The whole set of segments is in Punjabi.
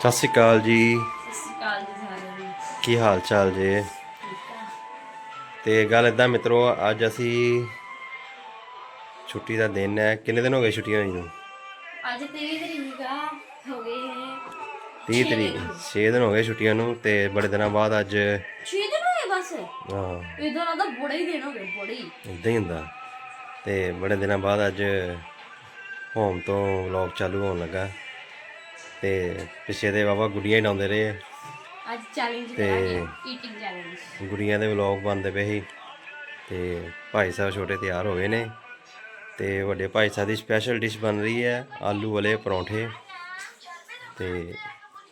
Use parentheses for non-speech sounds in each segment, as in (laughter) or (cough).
ਸਤਿ ਸ਼੍ਰੀ ਅਕਾਲ ਜੀ। ਸਤਿ ਸ਼੍ਰੀ ਅਕਾਲ ਜੀ ਸਾਰਿਆਂ ਨੂੰ। ਕੀ ਹਾਲ ਚਾਲ ਜੀ? ਠੀਕ ਆ। ਤੇ ਗੱਲ ਇਦਾਂ ਮਿੱਤਰੋ ਅੱਜ ਅਸੀਂ ਛੁੱਟੀ ਦਾ ਦਿਨ ਹੈ। ਕਿੰਨੇ ਦਿਨ ਹੋ ਗਏ ਛੁੱਟੀਆਂ ਹੋਈ ਨੂੰ ਅੱਜ 23 ਤਰੀਕ ਆ ਹੋ ਗਏ ਨੇ 30 ਤਰੀਕ 6 ਦਿਨ ਹੋ ਗਏ ਛੁੱਟੀਆਂ ਨੂੰ ਤੇ ਬੜੇ ਦਿਨਾਂ ਬਾਅਦ ਅੱਜ 6 ਦਿਨ ਹੋਏ ਬਸ? ਹਾਂ। ਇਦਾਂ ਦਾ ਬੜੇ ਹੀ ਦਿਨ ਹੋ ਗਏ ਬੜੇ ਹੀ। ਇਦਾਂ ਹੀ ਹੁੰਦਾ। ਤੇ ਬੜੇ ਦਿਨਾਂ ਬਾਅਦ ਅੱਜ ਹੋਮ ਤੋਂ ਵਲੌਗ ਚਾਲੂ ਹੋਣ ਲੱਗਾ। ਤੇ ਪਿੱਛੇ ਦੇ ਬਾਬਾ ਗੁੱਡੀਆਂ ਹੀ ਡਾਉਂਦੇ ਰਹੇ ਅੱਜ ਚੈਲੰਜ ਤੇ- ਈਟਿੰਗ ਚੈਲੰਜ ਗੁੜੀਆਂ ਦੇ ਵਲੌਗ ਬਣਦੇ ਪਏ ਸੀ। ਤੇ ਭਾਈ ਸਾਹਿਬ ਛੋਟੇ ਤਿਆਰ ਹੋ ਗਏ ਨੇ। ਤੇ ਵੱਡੇ ਭਾਈ ਸਾਹਿਬ ਦੀ ਸਪੈਸ਼ਲ ਡਿਸ਼ ਬਣ ਰਹੀ ਹੈ ਆਲੂ ਵਾਲੇ ਪਰੌਂਠੇ। ਤੇ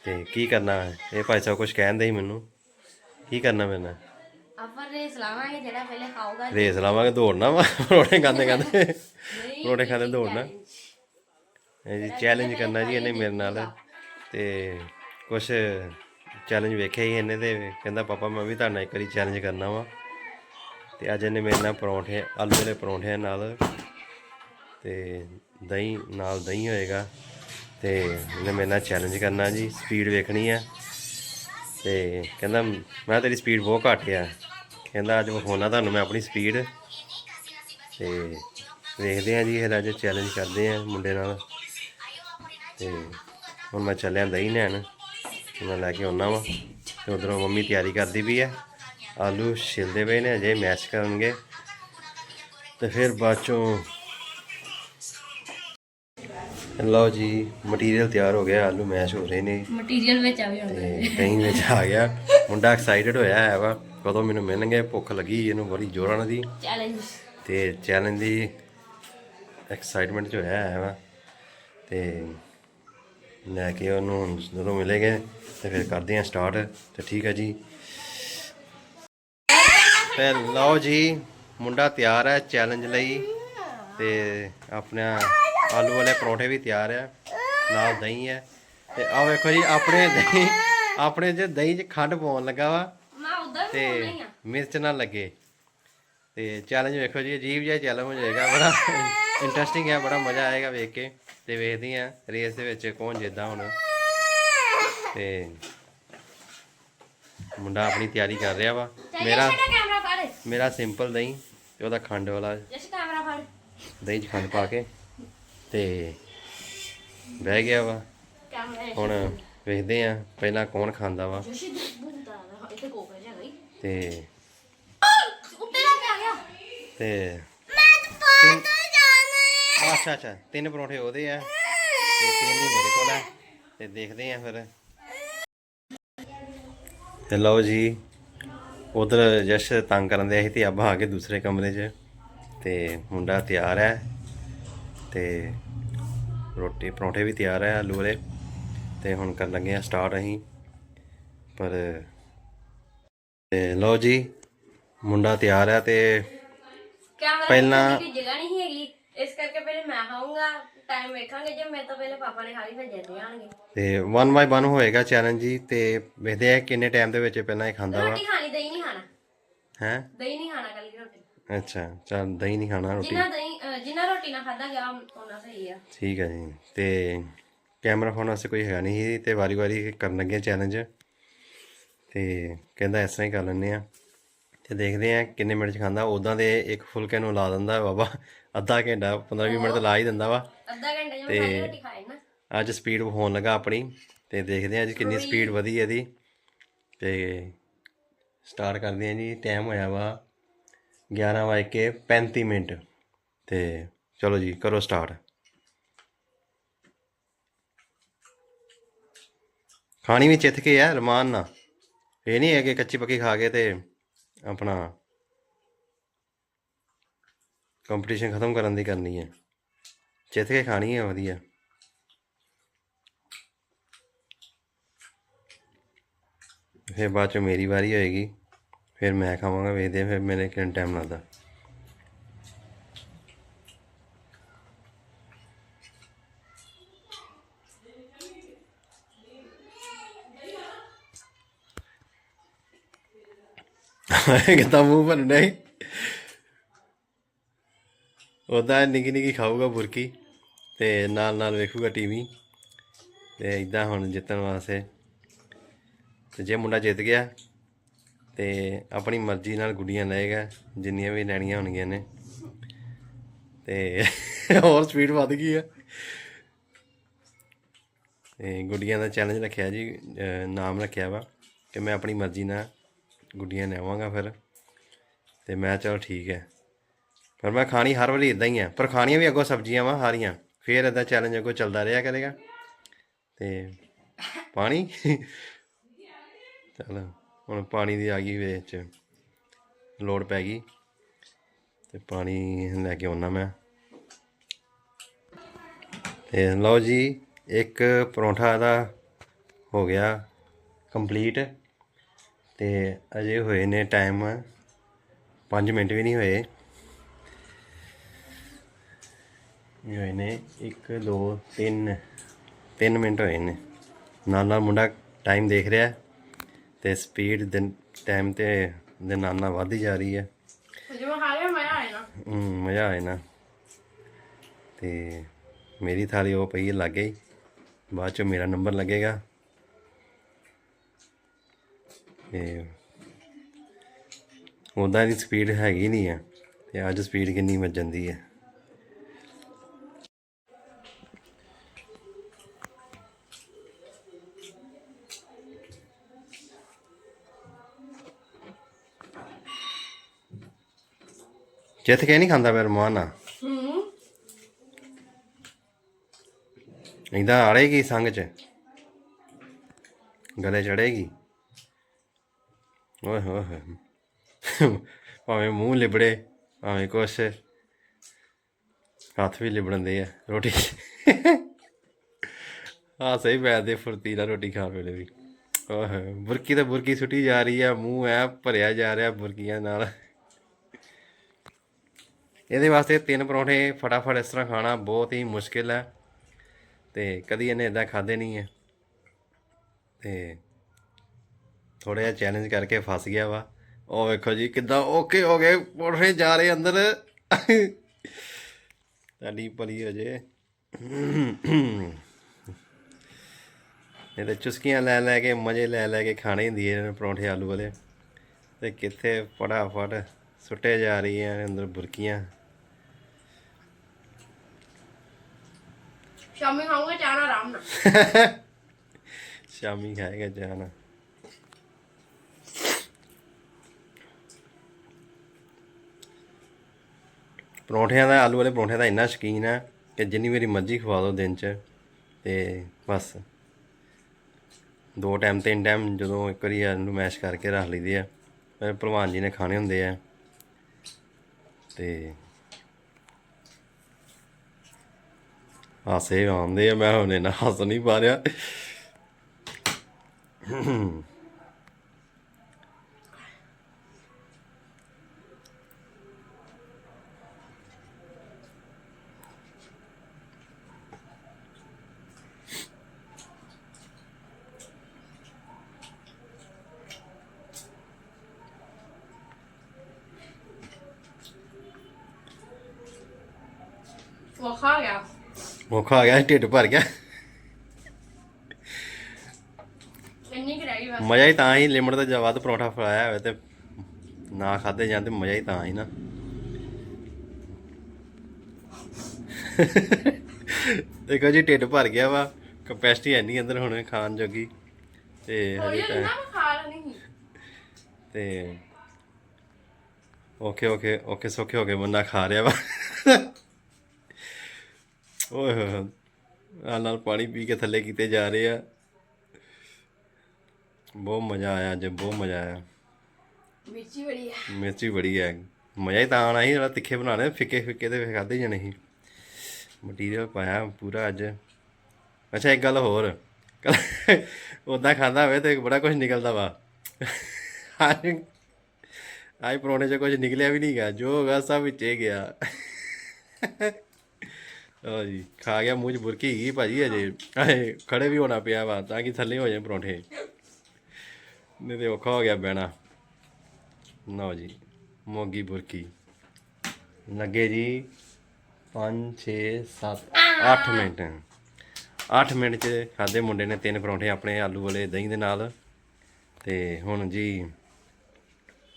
ਤੇ ਕੀ ਕਰਨਾ ਹੈ? ਇਹ ਭਾਈ ਸਾਹਿਬ ਕੁਝ ਕਹਿੰਦੇ ਹੀ ਮੈਨੂੰ। ਕੀ ਕਰਨਾ ਮੈਨਾਂ ਆਪਾਂ ਰੇਸ ਲਾਵਾਂਗੇ ਜਿਹੜਾ ਪਹਿਲੇ ਖਾਊਗਾ। ਰੇਸ ਲਾਵਾਂਗੇ ਦੌੜਨਾ ਵਾ। ਪਰੌਂਠੇ ਖਾਂਦੇ ਖਾਂਦੇ। ਪਰੌਂਠੇ ਖਾਂਦੇ ਦੌੜਨਾ। ਇਹ ਜੀ ਚੈਲੰਜ ਕਰਨਾ ਜੀ ਇਹਨੇ ਮੇਰੇ ਨਾਲ। ਤੇ ਕੁਝ ਚੈਲੰਜ ਵੇਖਿਆ ਹੀ ਇਹਨੇ ਤੇ, ਕਹਿੰਦਾ, ਪਾਪਾ, ਮੈਂ ਵੀ ਤੁਹਾਡੇ ਨਾਲ ਇੱਕ ਵਾਰੀ ਚੈਲੰਜ ਕਰਨਾ ਵਾ। ਤੇ ਅੱਜ ਇਹਨੇ ਮੇਰੇ ਨਾਲ ਪਰੌਂਠੇ, ਆਲੂ ਵਾਲੇ ਪਰੌਂਠਿਆਂ ਨਾਲ ਤੇ ਦਹੀਂ, ਨਾਲ ਦਹੀਂ ਹੋਏਗਾ ਤੇ ਇਹਨੇ ਮੇਰੇ ਨਾਲ ਚੈਲੰਜ ਕਰਨਾ ਜੀ ਸਪੀਡ ਵੇਖਣੀ ਆ। ਤੇ ਕਹਿੰਦਾ, ਮੈਂ ਤੇਰੀ ਸਪੀਡ ਬਹੁਤ ਘੱਟ ਆ। ਕਹਿੰਦਾ, ਅੱਜ ਵਿਖਾਉਣਾ ਤੁਹਾਨੂੰ ਮੈਂ ਆਪਣੀ ਸਪੀਡ ਤੇ ਵੇਖਦੇ ਆ ਜੀ ਫਿਰ ਅੱਜ ਚੈਲੰਜ ਕਰਦੇ ਆ ਮੁੰਡੇ ਨਾਲ। ਤੇ ਹੁਣ ਮੈਂ ਚੱਲਿਆ ਦਹੀਂ ਲੈਣ। ਮੈਂ ਲੈ ਕੇ ਆਉਣਾ ਵਾ ਤੇ ਉਧਰੋਂ ਮੰਮੀ ਤਿਆਰੀ ਕਰਦੀ ਵੀ ਆ। ਆਲੂ ਛਿਲਦੇ ਪਏ ਨੇ ਅਜੇ ਮੈਸ਼ ਕਰਨਗੇ। ਤੇ ਫਿਰ ਬਾਅਦ ਚੋਂ ਲਓ ਜੀ ਮਟੀਰੀਅਲ ਤਿਆਰ ਹੋ ਗਿਆ ਆਲੂ ਮੈਸ਼ ਹੋ ਰਹੇ ਨੇ। ਮਟੀਰੀਅਲ ਵਿੱਚ ਆ ਵੀ ਤੇ ਦਹੀਂ ਵਿੱਚ ਆ ਗਿਆ। ਮੁੰਡਾ ਐਕਸਾਈਟਡ ਹੋਇਆ ਹੈ ਵਾ ਕਦੋਂ ਮੈਨੂੰ ਮਿਲਣਗੇ ਭੁੱਖ ਲੱਗੀ ਇਹਨੂੰ ਬੜੀ ਜ਼ੋਰਾਂ ਨਾਲ ਦੀ। ਚੈਲੰਜ ਤੇ ਚੈਲੰਜ ਦੀ ਐਕਸਾਈਟਮੈਂਟ ਚ ਹੋਇਆ ਹੈ ਵਾ। ਤੇ ਲੈ ਕੇ ਉਹਨੂੰ ਜਦੋਂ ਮਿਲੇਗੇ ਤੇ ਫਿਰ ਕਰਦੇ ਹਾਂ ਸਟਾਰਟ ਤੇ ਠੀਕ ਹੈ ਜੀ। ਤੇ ਲਓ ਜੀ ਮੁੰਡਾ ਤਿਆਰ ਹੈ ਚੈਲੰਜ ਲਈ ਤੇ ਆਪਣਾ ਆਲੂ ਵਾਲੇ ਪਰੌਂਠੇ ਵੀ ਤਿਆਰ ਆ ਨਾਲ ਦਹੀਂ ਹੈ। ਤੇ ਆਹ ਵੇਖੋ ਜੀ ਆਪਣੇ ਦਹੀਂ ਆਪਣੇ ਚ ਦਹੀਂ ਚ ਖੰਡ ਪਾਉਣ ਲੱਗਾ ਵਾ ਤੇ ਹੀ ਮਿਰਚ ਨਾ ਲੱਗੇ। ਤੇ ਚੈਲੰਜ ਵੇਖੋ ਜੀ ਅਜੀਬ ਜਿਹਾ ਚੈਲੰਜ ਹੋ ਜਾਏਗਾ ਬੜਾ (laughs) ਇੰਟਰਸਟਿੰਗ ਹੈ ਬੜਾ ਮਜ਼ਾ ਆਏਗਾ ਵੇਖ ਕੇ। ਤੇ ਵੇਖਦੇ ਆ ਰੇਸ ਦੇ ਵਿੱਚ ਕੌਣ ਜਿੱਦਾਂ ਹੁਣ। ਤੇ ਮੁੰਡਾ ਆਪਣੀ ਤਿਆਰੀ ਕਰ ਰਿਹਾ ਵਾ। ਮੇਰਾ ਮੇਰਾ ਕੈਮਰਾ ਫੜ। ਮੇਰਾ ਸਿੰਪਲ ਦਹੀਂ ਤੇ ਉਹਦਾ ਖੰਡ ਵਾਲਾ ਜਸ ਕੈਮਰਾ ਫੜ। ਦਹੀਂ ਚ ਖੰਡ ਪਾ ਕੇ ਤੇ ਬਹਿ ਗਿਆ ਵਾ। ਹੁਣ ਵੇਖਦੇ ਆ ਪਹਿਲਾਂ ਕੌਣ ਖਾਂਦਾ ਵਾ। ਤੇ ਉੱਤੇ ਆ ਗਿਆ। ਤੇ ਮੈਂ ਤਾਂ ਅੱਛਾ ਅੱਛਾ। ਤਿੰਨ ਪਰੌਂਠੇ ਉਹਦੇ ਆ। ਤੇ ਤਿੰਨ ਹੀ ਮੇਰੇ ਕੋਲ ਆ। ਤੇ ਦੇਖਦੇ ਆ ਫਿਰ। ਤੇ ਲਓ ਜੀ ਉਧਰ ਜਸ਼ ਤੰਗ ਕਰਨ ਦੇ ਸੀ ਤੇ ਆਪਾਂ ਆ ਕੇ ਦੂਸਰੇ ਕਮਰੇ 'ਚ। ਤੇ ਮੁੰਡਾ ਤਿਆਰ ਹੈ ਤੇ ਰੋਟੀ ਪਰੌਂਠੇ ਵੀ ਤਿਆਰ ਹੈ ਆਲੂ ਵਾਲੇ। ਤੇ ਹੁਣ ਕਰਨ ਲੱਗੇ ਆ ਸਟਾਰਟ ਅਸੀਂ। ਪਰ ਤੇ ਲਓ ਜੀ ਮੁੰਡਾ ਤਿਆਰ ਹੈ ਤੇ ਪਹਿਲਾਂ- ਜਗ੍ਹਾ ਨਹੀਂ ਹੈਗੀ। ਇਸ ਕਰਕੇ ਪਹਿਲੇ ਮੈਂ ਖਾਊਂਗਾ ਟਾਈਮ ਵੇਖਾਂਗੇ ਜੇ ਮੇਰੇ ਤੋਂ ਪਹਿਲੇ ਪਾਪਾ ਨੇ ਖਾ ਲਈ ਫਿਰ ਜਿੱਦੇ ਆਣਗੇ ਤੇ 1 ਬਾਈ 1 ਹੋਏਗਾ ਚੈਲੰਜ ਜੀ ਤੇ ਵੇਖਦੇ ਆ ਕਿੰਨੇ ਟਾਈਮ ਦੇ ਵਿੱਚ ਪਹਿਲਾਂ ਇਹ ਖਾਂਦਾ ਵਾ। ਰੋਟੀ ਖਾਣੀ ਦਹੀਂ ਨਹੀਂ ਖਾਣਾ। ਹੈ? ਦਹੀਂ ਨਹੀਂ ਖਾਣਾ ਕੱਲੀ ਰੋਟੀ। ਅੱਛਾ ਚੱਲ ਦਹੀਂ ਨਹੀਂ ਖਾਣਾ ਰੋਟੀ। ਜਿੰਨਾ ਦਹੀਂ ਅਹ ਜਿੰਨਾ ਰੋਟੀ ਨਾ ਖਾਦਾ ਗਿਆ ਉਹਨਾਂ ਸਹੀ ਆ। ਠੀਕ ਹੈ ਜੀ ਤੇ ਕੈਮਰਾ ਫੋਨ ਵਾਸਤੇ ਕੋਈ ਹੈਗਾ ਨਹੀਂ ਸੀ ਤੇ ਵਾਰੀ-ਵਾਰੀ ਕਰਨ ਲੱਗੇ ਚੈਲੰਜ ਤੇ ਕਹਿੰਦਾ ਇਸ ਤਰ੍ਹਾਂ ਹੀ ਕਰ ਲੈਂਦੇ ਆ। ਤੇ ਦੇਖਦੇ ਆ ਕਿੰਨੇ ਮਿੰਟ ਚ ਖਾਂਦਾ ਉਦਾਂ ਦੇ ਇੱਕ ਫੁਲਕੇ ਨੂੰ ਲਾ ਦਿੰਦਾ ਬਾਬਾ। ਅੱਧਾ ਘੰਟਾ 15-20 ਮਿੰਟ ਤਾਂ ਲਾ ਹੀ ਦਿੰਦਾ ਵਾ। ਅੱਧਾ ਘੰਟਾ ਜਿਵੇਂ ਤੇ- ਖਾਲੀ ਰੋਟੀ ਖਾਏ ਨਾ। ਅੱਜ ਸਪੀਡ ਹੋਣ ਲੱਗਾ ਆਪਣੀ ਤੇ ਦੇਖਦੇ ਆ ਅੱਜ ਕਿੰਨੀ ਸਪੀਡ ਵਧੀ ਇਹਦੀ। ਤੇ ਸਟਾਰਟ ਕਰਦੇ ਆ ਜੀ ਟਾਈਮ ਹੋਇਆ ਵਾ 11 ਵਜੇ ਕੇ 35 ਮਿੰਟ। ਤੇ ਚਲੋ ਜੀ ਕਰੋ ਸਟਾਰਟ ਖਾਣੀ ਵੀ ਚਿੱਥ ਕੇ ਆ ਰਮਾਨ ਨਾ ਇਹ ਨਹੀਂ ਹੈ ਕਿ ਕੱਚੀ ਪੱਕੀ ਖਾ ਕੇ ਤੇ ਆਪਣਾ ਕੰਪੀਟੀਸ਼ਨ ਖਤਮ ਕਰਨ ਦੀ ਕਰਨੀ ਹੈ। ਜਿੱਤ ਕੇ ਖਾਣੀ ਹੈ, ਵਧੀਆ। ਫਿਰ ਬਾਅਦ ਚ ਮੇਰੀ ਵਾਰੀ ਹੋਏਗੀ। ਫਿਰ ਮੈਂ ਖਾਵਾਂਗਾ, ਵੇਖਦੇ ਆ ਫਿਰ ਮੈਨੇ ਕਿੰਨਾ ਟਾਈਮ ਲੱਗਦਾ। (laughs) ਕਿਤਾ ਮੂੰਹ ਭੰਨਣਾ ਹੀ ਉਹਦਾ ਨਿੱਕੀ ਨਿੱਕੀ ਖਾਊਗਾ ਬੁਰਕੀ ਤੇ ਨਾਲ ਨਾਲ ਵੇਖੂਗਾ ਟੀਵੀ ਤੇ ਇਦਾਂ ਹੁਣ ਜਿੱਤਣ ਵਾਸਤੇ। ਤੇ ਜੇ ਮੁੰਡਾ ਜਿੱਤ ਗਿਆ ਤੇ ਆਪਣੀ ਮਰਜ਼ੀ ਨਾਲ ਗੁੱਡੀਆਂ ਲਏਗਾ, ਜਿੰਨੀਆਂ ਵੀ ਲੈਣੀਆਂ ਹੋਣਗੀਆਂ ਨੇ। ਤੇ ਹੋਰ ਸਪੀਡ ਵੱਧ ਗਈ ਆ। ਤੇ ਗੁੱਡੀਆਂ ਦਾ ਚੈਲੰਜ ਰੱਖਿਆ ਜੀ ਨਾਮ ਰੱਖਿਆ ਵਾ ਕਿ ਮੈਂ ਆਪਣੀ ਮਰਜ਼ੀ ਨਾਲ ਗੁੱਡੀਆਂ ਲਿਆਵਾਂਗਾ ਫਿਰ। ਤੇ ਮੈਂ ਚਲੋ ਠੀਕ ਹੈ। ਪਰ ਮੈਂ ਖਾਣੀ ਹਰ ਵਾਰੀ ਇਦਾਂ ਹੀ ਆ, ਪਰ ਖਾਣੀਆਂ ਵੀ ਅੱਗੋਂ ਸਬਜ਼ੀਆਂ ਵਾ ਹਾਰੀਆਂ ਫੇਰ ਇਦਾਂ ਚੈਲੰਜ ਅੱਗੋਂ ਚੱਲਦਾ ਰਿਹਾ ਕਰੇਗਾ। ਤੇ ਪਾਣੀ? ਚਲ, ਹੁਣ ਪਾਣੀ ਦੀ ਆ ਗਈ ਵਿੱਚ ਲੋੜ ਪੈ ਗਈ। ਤੇ ਪਾਣੀ ਲੈ ਕੇ ਆਉਣਾ ਮੈਂ। ਤੇ ਲਓ ਜੀ, ਇੱਕ ਪਰੌਂਠਾ ਦਾ ਹੋ ਗਿਆ ਕੰਪਲੀਟ ਤੇ ਅਜੇ ਹੋਏ ਨੇ ਟਾਈਮ 5 ਮਿੰਟ ਵੀ ਨਹੀਂ ਹੋਏ ਇਹ ਹੋਏ ਨੇ 1 2 3 3 ਮਿੰਟ ਹੋਏ ਨੇ। ਨਾਲ ਨਾਲ ਮੁੰਡਾ ਟਾਈਮ ਦੇਖ ਰਿਹਾ ਹੈ ਤੇ ਸਪੀਡ ਦੇ ਟਾਈਮ ਤੇ ਦੇ ਨਾਲ ਨਾਲ ਵੱਧਦੀ ਜਾ ਰਹੀ ਹੈ। ਜਿਵੇਂ ਖਾ ਲਿਆ ਮੈਂ ਆਇਆ ਨਾ। ਹਮ, ਮਜ਼ਾ ਆਇਆ ਨਾ। ਤੇ ਮੇਰੀ ਥਾਲੀ ਉਹ ਪਈ ਹੈ ਲਾਗੇ ਹੀ। ਬਾਅਦ ਚ ਮੇਰਾ ਨੰਬਰ ਲੱਗੇਗਾ। ਤੇ ਉਹਦਾ ਦੀ ਸਪੀਡ ਹੈਗੀ ਨਹੀਂ ਆ ਤੇ ਅੱਜ ਸਪੀਡ ਕਿੰਨੀ ਵੱਜ ਜਾਂਦੀ ਹੈ। ਜਿੱਤ ਕੇ ਨਹੀਂ ਖਾਂਦਾ ਫਿਰ ਮਾਨਾ ਹੂੰ ਇਦਾਂ ਆੜੇਗੀ ਸੰਗ ਚ ਗਲੇ ਚੜੇਗੀ ਓਏ ਹੋਏ ਹੋਏ ਭਾਵੇਂ ਮੂੰਹ ਲਿਬੜੇ ਭਾਵੇਂ ਕੁਛ ਹੱਥ ਵੀ ਲਿਬੜਨ ਦੇ ਆ ਰੋਟੀ ਆ ਸਹੀ ਬੈਠਦੇ ਫੁਰਤੀ ਨਾਲ ਰੋਟੀ ਖਾਣ ਵੇਲੇ ਵੀ ਓਏ ਬੁਰਕੀ ਤਾਂ ਬੁਰਕੀ ਸੁੱਟੀ ਜਾ ਰਹੀ ਆ ਮੂੰਹ ਐ ਭਰਿਆ ਜਾ ਰਿਹਾ ਬੁਰਕੀਆਂ ਨਾਲ ਇਹਦੇ ਵਾਸਤੇ ਤਿੰਨ ਪਰੌਂਠੇ ਫਟਾਫਟ ਇਸ ਤਰ੍ਹਾਂ ਖਾਣਾ ਬਹੁਤ ਹੀ ਮੁਸ਼ਕਿਲ ਹੈ ਤੇ ਕਦੀ ਇਹਨੇ ਇਦਾਂ ਖਾਦੇ ਨਹੀਂ ਹੈ। ਤੇ ਥੋੜਾ ਜਿਹਾ ਚੈਲੰਜ ਕਰਕੇ ਫਸ ਗਿਆ ਵਾ। ਉਹ ਵੇਖੋ ਜੀ ਕਿੱਦਾਂ ਓਕੇ ਹੋ ਗਏ ਪਰੌਂਠੇ ਜਾ ਰਹੇ ਅੰਦਰ। ਤੁਹਾਡੀ ਭਲੀ ਹੋ ਜੇ। ਇਹ ਤੇ ਚੁਸਕੀਆਂ ਲੈ ਲੈ ਕੇ, ਮਜ਼ੇ ਲੈ ਲੈ ਕੇ ਖਾਣੇ ਹੁੰਦੀ ਇਹਨਾਂ ਨੇ ਪਰੌਂਠੇ ਆਲੂ ਵਾਲੇ। ਤੇ ਕਿੱਥੇ ਫਟਾਫਟ ਸੁੱਟੇ ਜਾ ਰਹੀਆਂ ਅੰਦਰ ਬੁਰਕੀਆਂ। ਸ਼ਾਮੀ ਖਾਊਂਗਾ ਚਾਹ ਨਾਲ ਆਰਾਮ ਨਾਲ। ਸ਼ਾਮੀ ਖਾਏਗਾ, ਜਾਣਾ। ਪਰੌਂਠਿਆਂ ਦਾ, ਆਲੂ ਵਾਲੇ ਪਰੌਂਠਿਆਂ ਦਾ ਇੰਨਾ ਸ਼ੌਕੀਨ ਹੈ ਕਿ ਜਿੰਨੀ ਵਾਰੀ ਮਰਜ਼ੀ ਖਵਾ ਦਿਓ ਦਿਨ 'ਚ, ਤੇ ਬਸ। ਦੋ ਟਾਈਮ ਤਿੰਨ ਟਾਈਮ ਜਦੋਂ ਇੱਕ ਵਾਰੀ ਆਲੂ ਮੈਸ਼ ਕਰਕੇ ਰੱਖ ਲਈਦੇ ਆ ਫਿਰ ਭਲਵਾਨ ਜੀ ਨੇ ਖਾਣੇ ਹੁੰਦੇ ਆ। ਤੇ ਹਾਸੇ ਆਉਂਦੇ ਆ ਮੈਂ ਹੁਣ ਇਹਨਾਂ ਹੱਸ ਨਹੀਂ ਪਾ ਰਿਹਾ ਉਹ ਖਾ ਗਿਆ ਆ ਗਿਆ ਢਿੱਡ ਭਰ ਗਿਆ। ਇੰਨੀ ਮਜ਼ਾ ਹੀ ਤਾਂ ਹੀ ਲਿਮਟ ਤੋਂ ਵੱਧ ਪਰੌਂਠਾ ਫਲਾਇਆ ਹੋਵੇ ਤੇ ਨਾ ਖਾਦੇ ਜਾਂਦੇ ਮਜ਼ਾ ਹੀ ਤਾਂ ਹੀ ਨਾ। ਦੇਖੋ ਜੀ ਢਿੱਡ ਭਰ ਗਿਆ ਵਾ ਕਪੈਸਿਟੀ ਹੈ ਨਹੀਂ ਅੰਦਰ ਹੁਣ ਖਾਣ ਜੋਗੀ। ਤੇ ਹਜੇ ਤਾਂ ਖਾ ਤੇ ਓਕੇ ਓਕੇ ਓਕੇ ਸੋਕੇ ਹੋ ਕੇ ਬੰਦਾ ਖਾ ਰਿਹਾ ਵਾ। ਓਏ ਹੋਏ। ਨਾਲ ਨਾਲ ਪਾਣੀ ਪੀ ਕੇ ਥੱਲੇ ਕੀਤੇ ਜਾ ਰਹੇ ਆ। ਬਹੁਤ ਮਜ਼ਾ ਆਇਆ ਅੱਜ ਬਹੁਤ ਮਜ਼ਾ ਆਇਆ। ਮਿਰਚੀ ਬੜੀ ਹੈ ਮਿਰਚੀ ਬੜੀ ਹੈ ਮਜ਼ਾ ਹੀ ਤਾਂ ਆਣਾ ਸੀ ਜਿਹੜਾ ਤਿੱਖੇ ਬਣਾਣੇ ਫਿੱਕੇ ਫਿੱਕੇ ਤੇ ਖਾਦੇ ਜਾਣੇ ਸੀ। ਮਟੀਰੀਅਲ ਪਾਇਆ ਪੂਰਾ ਅੱਜ। ਅੱਛਾ ਇੱਕ ਗੱਲ ਹੋਰ। ਉਦਾਂ ਖਾਂਦਾ ਹੋਵੇ ਤੇ ਬੜਾ ਕੁਝ ਨਿਕਲਦਾ ਵਾ। ਆਈ ਪਰੋਣੇ ਚ ਕੁਝ ਨਿਕਲਿਆ ਵੀ ਨਹੀਂਗਾ ਜੋ ਹੋਗਾ ਸਭ ਵਿੱਚੇ ਗਿਆ। ਲਓ ਜੀ ਖਾ ਗਿਆ ਮੂੰਹ ਚ ਬੁਰਕੀ ਗਈ ਭਾਜੀ ਅਜੇ ਆਏ ਖੜੇ ਵੀ ਹੋਣਾ ਪਿਆ ਵਾ ਤਾਂ ਕਿ ਥੱਲੇ ਹੋ ਜਾਏ ਪਰੌਂਠੇ। ਨਹੀਂ ਤੇ ਔਖਾ ਹੋ ਗਿਆ ਬਹਿਣਾ। ਲਓ ਜੀ ਮੋਗੀ ਬੁਰਕੀ। ਲੱਗੇ ਜੀ 5 6 7 8 ਮਿੰਟ। 8 ਮਿੰਟ ਚ ਖਾਦੇ ਮੁੰਡੇ ਨੇ ਤਿੰਨ ਪਰੌਂਠੇ ਆਪਣੇ ਆਲੂ ਵਾਲੇ ਦਹੀਂ ਦੇ ਨਾਲ। ਤੇ ਹੁਣ ਜੀ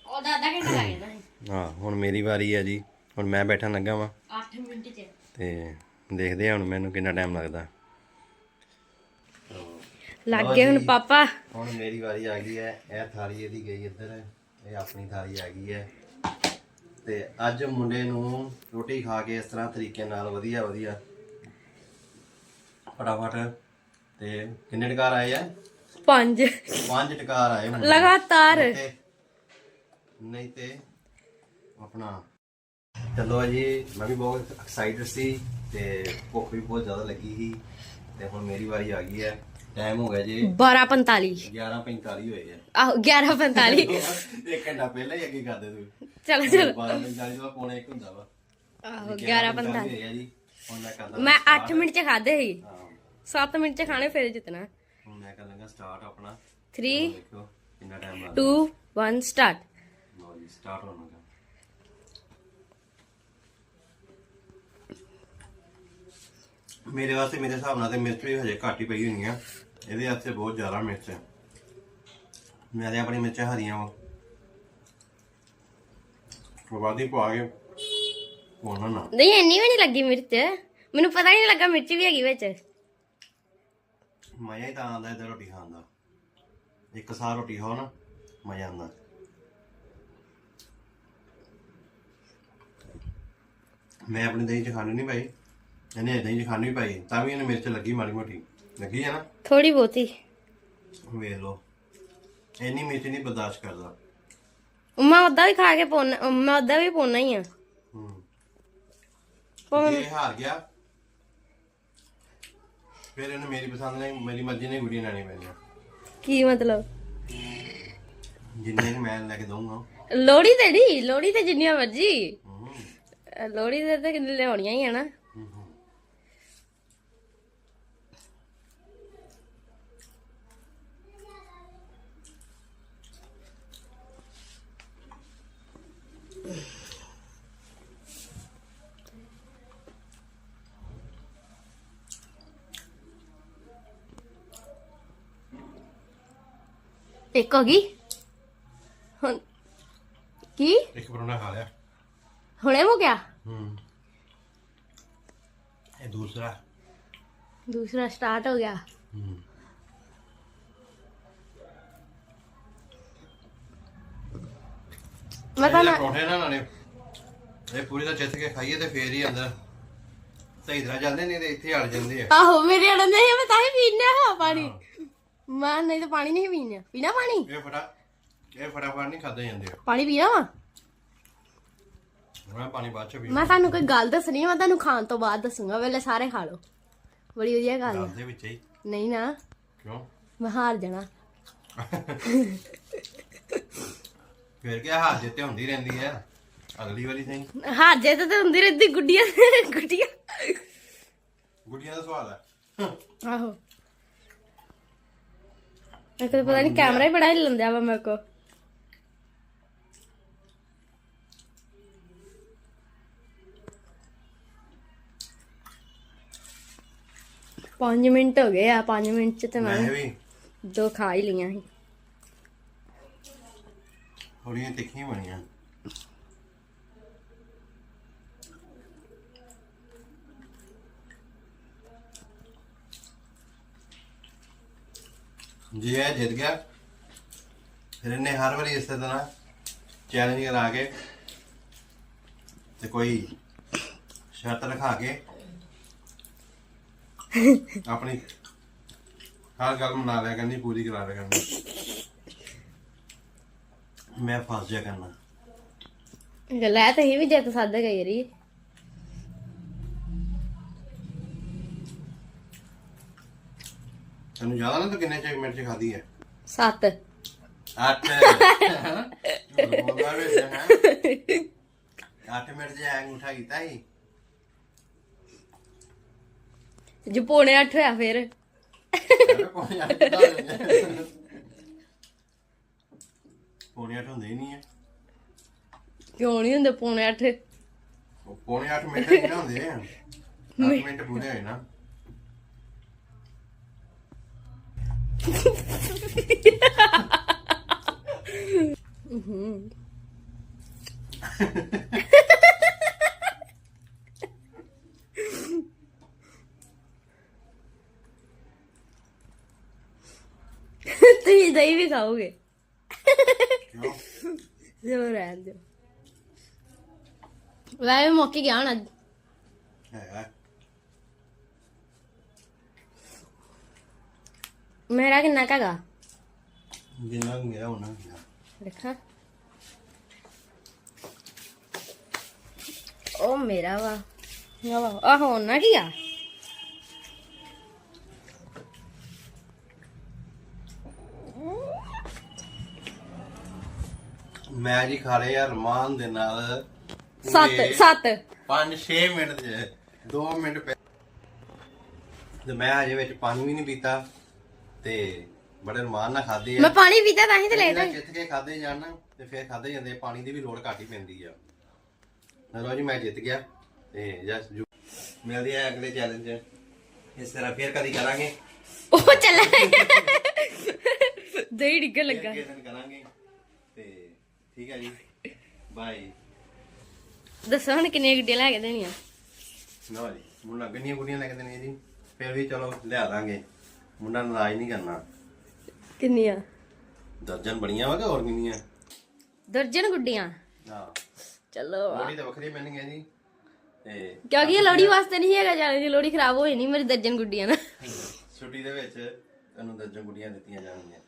ਉਹਦਾ ਅੱਧਾ ਘੰਟਾ ਲੱਗ ਜਾਣਾ ਹਾਂ ਹੁਣ ਮੇਰੀ ਵਾਰੀ ਆ ਜੀ। ਹੁਣ ਮੈਂ ਬੈਠਣ ਲੱਗਾ ਵਾਂ। 8 ਮਿੰਟ ਚ। ਤੇ ਦੇਖਦੇ ਆ ਹੁਣ ਮੈਨੂੰ ਕਿੰਨਾ ਟਾਈਮ ਲੱਗਦਾ। ਲੱਗ ਗਏ ਹੁਣ। ਪਾਪਾ। ਹੁਣ ਮੇਰੀ ਵਾਰੀ ਆ ਗਈ ਹੈ ਇਹ ਥਾਲੀ ਇਹਦੀ ਗਈ ਇੱਧਰ ਇਹ ਆਪਣੀ ਥਾਲੀ ਆ ਗਈ ਹੈ। ਤੇ ਅੱਜ ਮੁੰਡੇ ਨੂੰ ਰੋਟੀ ਖਾ ਕੇ ਇਸ ਤਰ੍ਹਾਂ ਤਰੀਕੇ ਨਾਲ ਵਧੀਆ ਵਧੀਆ ਫਟਾਫਟ ਤੇ ਕਿੰਨੇ ਟਕਾਰ ਆਏ ਆ? 5 ਪੰਜ ਟਕਾਰ ਆਏ ਮੁੰਡੇ ਨੂੰ। ਲਗਾਤਾਰ। ਤੇ- ਨਹੀਂ ਤੇ ਆਪਣਾ। ਚਲੋ ਜੀ ਮੈਂ ਵੀ ਬਹੁਤ ਐਕਸਾਈਟਡ ਸੀ। ਤੇ ਭੁੱਖ ਵੀ ਬਹੁਤ ਜ਼ਿਆਦਾ ਲੱਗੀ ਸੀ ਤੇ ਹੁਣ ਮੇਰੀ ਵਾਰੀ ਆ ਗਈ ਹੈ। ਟਾਈਮ ਹੋ ਗਿਆ ਜੀ 12:45 11:45 ਹੋਏ ਆ। ਆਹੋ 11:45 (laughs) ਇੱਕ ਘੰਟਾ ਪਹਿਲਾਂ ਹੀ ਅੱਗੇ ਕਰਦੇ ਤੂੰ। ਚਲੋ ਚਲੋ। 12:45 ਦਾ ਪੌਣੇ ਇੱਕ ਹੁੰਦਾ ਵਾ। ਆਹੋ 11:45 11:45 ਹੋਏ ਆ ਜੀ। ਹੁਣ ਮੈਂ ਕਰਦਾ ਮੈਂ 8 ਮਿੰਟ ਚ ਖਾਦੇ ਸੀ। ਹਾਂ। 7 ਮਿੰਟ ਚ ਖਾਣੇ ਫਿਰ ਜਿੱਤਣਾ। ਹੁਣ ਮੈਂ ਕਰ ਲਾਂਗਾ ਸਟਾਰਟ ਆਪਣਾ। 3 ਦੇਖੋ ਕਿੰਨਾ ਟਾਈਮ ਲੱਗਦਾ। 2 1 ਸਟਾਰਟ ਲਓ ਜੀ ਸਟਾਰਟ ਹੋਣ ਲੱਗਾ ਮੇਰੇ ਵਾਸਤੇ ਮੇਰੇ ਹਿਸਾਬ ਨਾਲ ਤੇ ਮਿਰਚ ਵੀ ਹਜੇ ਘੱਟ ਹੀ ਪਈ ਹੋਣੀ ਆ। ਇਹਦੇ ਵਾਸਤੇ ਬਹੁਤ ਜ਼ਿਆਦਾ ਮਿਰਚ ਹੈ ਮੈਂ ਤੇ ਆਪਣੀ ਮਿਰਚਾਂ ਹਰੀਆਂ ਵਾ। ਵਾਦੀ ਪਾ ਕੇ ਪਾਉਣਾ ਨਾ। ਨਹੀਂ ਇੰਨੀ ਵੀ ਨਹੀਂ ਲੱਗੀ ਮਿਰਚ। ਮੈਨੂੰ ਪਤਾ ਹੀ ਨਹੀਂ ਲੱਗਾ ਮਿਰਚ ਵੀ ਹੈਗੀ ਵਿੱਚ। ਮਜ਼ਾ ਹੀ ਤਾਂ ਆਉਂਦਾ ਇਹਦਾ ਰੋਟੀ ਖਾਣ ਦਾ। ਇੱਕ ਸਾਰ ਰੋਟੀ ਖਾਓ ਨਾ ਮਜ਼ਾ ਆਉਂਦਾ। ਮੈਂ ਆਪਣੀ ਦਹੀਂ ਚ ਖਾਣੀ ਨਹੀਂ ਪਾਈ ਇਹਨੇ ਦਹੀਂ ਚ ਖਾਣੀ ਪਾਈ ਤਾਂ ਵੀ ਇਹਨੇ ਮਿਰਚ ਲੱਗੀ ਮਾੜੀ ਮੋਟੀ। ਲੱਗੀ ਹੈ ਨਾ? ਥੋੜੀ ਬਹੁਤੀ। ਵੇਖ ਲਓ। ਇੰਨੀ ਮਿਰਚ ਨਹੀਂ ਬਰਦਾਸ਼ਤ ਕਰਦਾ। ਮੈਂ ਉਦਾਂ ਵੀ ਖਾ ਕੇ ਪੋਣਾ ਮੈਂ ਉਦਾਂ ਵੀ ਪੋਣਾ ਹੀ ਆ। ਹੂੰ। ਭਾਵੇਂ ਇਹ ਹਾਰ ਗਿਆ ਫਿਰ ਇਹਨੂੰ ਮੇਰੀ ਪਸੰਦ ਨਹੀਂ ਮੇਰੀ ਮਰਜ਼ੀ ਨਹੀਂ ਵੀਡੀਓ ਲੈਣੀ ਪੈਣੀ। ਕੀ ਮਤਲਬ? ਜਿੰਨੇ ਮੈਂ ਲੈ ਕੇ ਦਊਂਗਾ। ਲੋੜੀ ਤੇ ਨਹੀਂ ਲੋੜੀ ਤੇ ਜਿੰਨੀਆਂ ਮਰਜ਼ੀ। ਹੂੰ। ਲੋੜੀ ਤੇ ਤਾਂ ਲਿਆਉਣੀਆਂ ਹੀ ਆ ਨਾ। ਇੱਕ ਹੋ ਗਈ? ਹੁਣ ਕੀ? ਇੱਕ ਪਰੋਣਾ ਖਾ ਲਿਆ। ਹੁਣੇ ਹੋ ਗਿਆ? ਹੂੰ। ਇਹ ਦੂਸਰਾ। ਦੂਸਰਾ ਸਟਾਰਟ ਹੋ ਗਿਆ। ਹੂੰ। ਮੈਂ ਤਾਂ ਇਹ ਪਰੌਂਠੇ ਨਾ ਨਾਲੇ ਇਹ ਪੂਰੀ ਦਾ ਚਿੱਥ ਕੇ ਖਾਈਏ ਤੇ ਫੇਰ ਹੀ ਅੰਦਰ ਸਹੀ ਤਰ੍ਹਾਂ ਜਾਂਦੇ ਨਹੀਂ ਤੇ ਇੱਥੇ ਅੜ ਜਾਂਦੇ ਆ। ਆਹੋ ਮੇਰੇ ਅੜਨ ਦੇ ਮੈਂ ਤਾਂ ਹੀ ਪੀਣਾ। ਹੈ। ਪਾਣੀ ਮੈਂ ਨਹੀਂ ਤਾਂ ਪਾਣੀ ਨਹੀਂ ਪੀਣਾ ਪੀਣਾ ਪਾਣੀ? ਇਹ ਫਟਾ ਇਹ ਫਟਾਫਟ ਨਹੀਂ ਖਾਦੇ ਜਾਂਦੇ ਪਾਣੀ ਪੀਣਾ ਵਾ? ਮੈਂ ਪਾਣੀ ਬਾਅਦ ਚ ਵੀ ਮੈਂ ਤੁਹਾਨੂੰ ਕੋਈ ਗੱਲ ਦੱਸਣੀ ਆ, ਮੈਂ ਤੁਹਾਨੂੰ ਖਾਣ ਤੋਂ ਬਾਅਦ ਦੱਸੂਗਾ ਵੇਲੇ ਸਾਰੇ ਖਾ ਲਓ। ਬੜੀ ਵਧੀਆ ਗੱਲ ਗੱਲ ਆ ਦੇ ਵਿੱਚ ਹੀ। ਨਹੀਂ ਨਾ। ਕਿਉਂ? ਮੈਂ ਹਾਰ ਜਾਣਾ। ਫੇਰ ਕੀ ਹਾਰ ਜਿੱਤੇ ਹੁੰਦੀ ਰਹਿੰਦੀ ਆ। ਅਗਲੀ ਵਾਰੀ ਸਹੀ ਹਾਰ ਜੇ ਤਾਂ ਹੁੰਦੀ ਰਹਿੰਦੀ ਗੁੱਡੀਆਂ ਗੁੱਡੀਆਂ। ਗੁੱਡੀਆਂ ਦਾ ਸਵਾਲ ਹੈ ਆਹੋ। ਮੈਂ ਕਦੇ ਪਤਾ ਨਹੀਂ ਕੈਮਰਾ ਹੀ ਬੜਾ ਹਿੱਲੰਦਿਆ ਵਾ ਮੇਰੇ ਕੋ ਪੰਜ ਮਿੰਟ ਹੋ ਗਏ ਆ 5 ਮਿੰਟ ਚ ਤੇ ਮੈਂ ਮੈਂ ਵੀ। ਦੋ ਖਾ ਹੀ ਲਈਆਂ ਸੀ। ਥੋੜੀਆਂ ਤਿੱਖੀਆਂ ਬਣੀਆਂ। ਜੀ, ਇਹ ਜਿੱਤ ਗਿਆ। ਫਿਰ ਇਹਨੇ ਹਰ ਵਾਰੀ ਇਸੇ ਤਰ੍ਹਾਂ ਚੈਲੰਜ ਕਰਾ ਕੇ ਤੇ ਕੋਈ ਸ਼ਰਤ ਰਖਾ ਕੇ ਆਪਣੀ ਹਰ ਗੱਲ ਮਨਾ ਲਿਆ ਕਰਨੀ, ਪੂਰੀ ਕਰਾ ਲਿਆ ਕਰਨੀ। ਮੈਂ ਫਸ ਜਾ ਕਰਨਾ। ਹੈ ਤਾਂ ਹੀ ਵੀ ਜਿੱਤ ਸੱਦ ਗਈ ਰੀ। ਤੈਨੂੰ ਜ਼ਿਆਦਾ ਨਾ ਤੂੰ ਕਿੰਨੇ ਚਿਰ ਮਿਰਚ ਖਾਦੀ ਹੈ ਸੱਤ। ਅੱਠ। ਬੋਲਦਾ ਵੇ ਹੈ ਅੱਠ ਮਿੰਟ ਜੇ ਐਂ ਉਠਾ ਕੀਤਾ ਸੀ। ਜੇ ਪੌਣੇ ਅੱਠ ਹੋਇਆ ਫਿਰ। ਐਵੇਂ ਪੌਣੇ ਅੱਠ ਕਿੱਦਾਂ ਹੋ ਜਾਂਦੇ? ਪੌਣੇ ਅੱਠ ਹੁੰਦੇ ਹੀ ਨਹੀਂ ਹੈ ਕਿਉਂ ਨਹੀਂ ਹੁੰਦੇ ਪੌਣੇ ਅੱਠ? ਉਹ ਪੌਣੇ ਅੱਠ ਮਿੰਟ ਹੀ ਨਾ ਹੁੰਦੇ ਅੱਠ ਮਿੰਟ ਪੂਰੇ ਹੋਏ ਨਾ। mm-hmm. तुम्ही दही भी खाओगे चलो रहने दो वह मौके गया ना ਮੇਰਾ ਕਿੰਨਾ ਕਗਾ ਜਿੰਨਾ ਕੁ ਮੇਰਾ ਹੋਣਾ ਦੇਖਾਂ। ਉਹ ਮੇਰਾ ਵਾ। ਨਾ ਵਾ। ਆਹ ਹੁਣ ਨਾ ਕੀ ਆ। ਮੈਂ ਜੀ ਖਾ ਲਿਆ ਰਮਾਨ ਦੇ ਨਾਲ। ਸੱਤ ਸੱਤ। 5-6 ਮਿੰਟ ਚ 2 ਮਿੰਟ ਪਹਿ- ਤੇ ਮੈਂ ਅਜੇ ਵਿੱਚ ਪਾਣੀ ਵੀ ਨਹੀਂ ਪੀਤਾ। ਤੇ ਬੜੇ ਰਮਾਨ ਨਾਲ ਖਾਦੇ ਮੈਂ ਪਾਣੀ ਪੀਤਾ ਤਾਂ ਹੀ ਤੇ ਲੇਟ ਹੋਈ। ਜਿੱਤ ਕੇ ਖਾਦੇ ਜਾਣ ਤੇ ਫਿਰ ਖਾਦੇ ਜਾਂਦੇ ਪਾਣੀ ਦੀ ਵੀ ਲੋੜ ਘੱਟ ਹੀ ਪੈਂਦੀ ਆ। ਲਓ ਜੀ ਮੈਂ ਜਿੱਤ ਗਿਆ। ਤੇ ਜਸ ਮਿਲਦੇ ਆ ਅਗਲੇ ਚੈਲੰਜ ਇਸ ਤਰ੍ਹਾਂ ਫਿਰ ਕਦੀ ਕਰਾਂਗੇ। ਉਹ ਚੱਲਾ। ਦਹੀਂ ਡਿੱਗਣ ਲੱਗਾ। ਫਿਰ ਕਿਸੇ ਦਿਨ ਕਰਾਂਗੇ। ਤੇ ਠੀਕ ਹੈ ਜੀ। ਬਾਏ ਦੱਸੋ ਹੁਣ ਕਿੰਨੀਆਂ ਗੱਡੀਆਂ ਲੈ ਕੇ ਦੇਣੀਆਂ? ਲਓ ਜੀ ਮੁੰਡਾ ਗੰਨੀਆਂ ਗੁੱਡੀਆਂ ਲੈ ਕੇ ਦੇਣੀਆਂ ਜੀ? ਫਿਰ ਵੀ ਚਲੋ ਲਿਆ ਦਾਂਗੇ। ਮੁੰਡਾ ਨਾਰਾਜ਼ ਨਹੀਂ ਕਰਨਾ। ਕਿੰਨੀਆਂ? ਦਰਜਨ ਬੜੀਆਂ ਵਾ ਕਿ ਹੋਰ ਕਿੰਨੀਆਂ? ਦਰਜਨ ਗੁੱਡੀਆਂ। ਹਾਂ। ਚਲੋ ਲੋੜੀ ਤਾਂ ਵੱਖਰੀ ਪੈਣਗੀਆਂ ਜੀ। ਤੇ ਕਿਉਂਕਿ ਇਹ ਲੋੜੀ ਵਾਸਤੇ ਨਹੀਂ ਹੈਗਾ ਜਾਣੇ ਦੀ ਲੋੜੀ ਖਰਾਬ ਹੋਈ ਨਹੀਂ ਮੇਰੀ ਦਰਜਨ ਗੁੱਡੀਆਂ ਨਾ ਛੁੱਟੀ ਦੇ ਵਿੱਚ ਤੈਨੂੰ ਦਰਜਨ ਗੁੱਡੀਆਂ ਦਿੱਤੀਆਂ ਜਾਣਗੀਆਂ।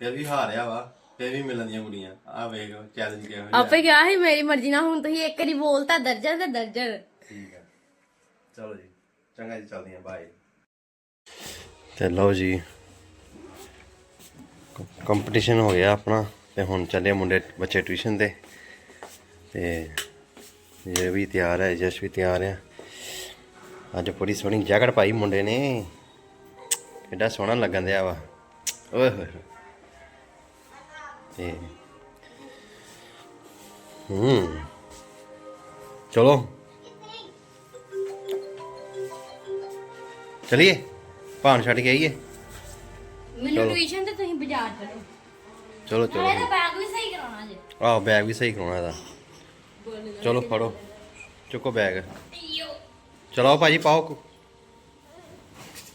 ਫਿਰ ਵੀ ਹਾਰਿਆ ਵਾ ਫਿਰ ਵੀ ਮਿਲਣ ਦੀਆਂ ਗੁੱਡੀਆਂ। ਆ ਵੇਖ ਚੈਲੰਜ ਕਿਹੋ ਜਿਹਾ। ਆਪੇ ਕਿਹਾ ਸੀ ਮੇਰੀ ਮਰਜ਼ੀ ਨਾਲ ਹੁਣ ਤੁਸੀਂ ਇੱਕ ਵਾਰੀ ਬੋਲਤਾ ਦਰਜਨ ਤੇ ਦਰਜਨ। ਠੀਕ ਹੈ। ਚਲੋ ਜੀ ਚੰਗਾ ਜੀ ਚੱਲਦੇ ਹਾਂ ਬਾਏ ਤੇ ਲਓ ਜੀ। ਕੰਪੀਟੀਸ਼ਨ ਹੋ ਗਿਆ ਆਪਣਾ ਤੇ ਹੁਣ ਚੱਲੇ ਮੁੰਡੇ ਬੱਚੇ ਟਿਊਸ਼ਨ ਤੇ। ਤੇ ਇਹ ਵੀ ਤਿਆਰ ਹੈ, ਜਸ਼ ਵੀ ਤਿਆਰ ਹੈ ਅੱਜ ਬੜੀ ਸੋਹਣੀ ਜੈਕਟ ਪਾਈ ਮੁੰਡੇ ਨੇ। ਕਿੱਡਾ ਸੋਹਣਾ ਲੱਗਣ ਦਿਆ ਵਾ। ਓਏ ਹੋਏ। ਤੇ ਹੂੰ। ਚਲੋ। ਚਲਿਏ। ਭਾਣ ਛੱਡ ਕੇ ਆਈਏ? ਮੈਨੂੰ ਟਿਊਸ਼ਨ ਤੇ ਤੁਸੀਂ ਬਾਜ਼ਾਰ ਚਲੋ। ਚਲੋ ਚਲੋ। ਨਾਲੇ ਤਾਂ ਬੈਗ ਵੀ ਸਹੀ ਕਰਾਉਣਾ ਜੇ। ਆਹ ਬੈਗ ਵੀ ਸਹੀ ਕਰਾਉਣਾ ਇਹਦਾ। ਚਲੋ ਫੜੋ। ਚੁੱਕੋ ਬੈਗ ਚਲੋ ਭਾਜੀ ਪਾਓ। ਕੁ-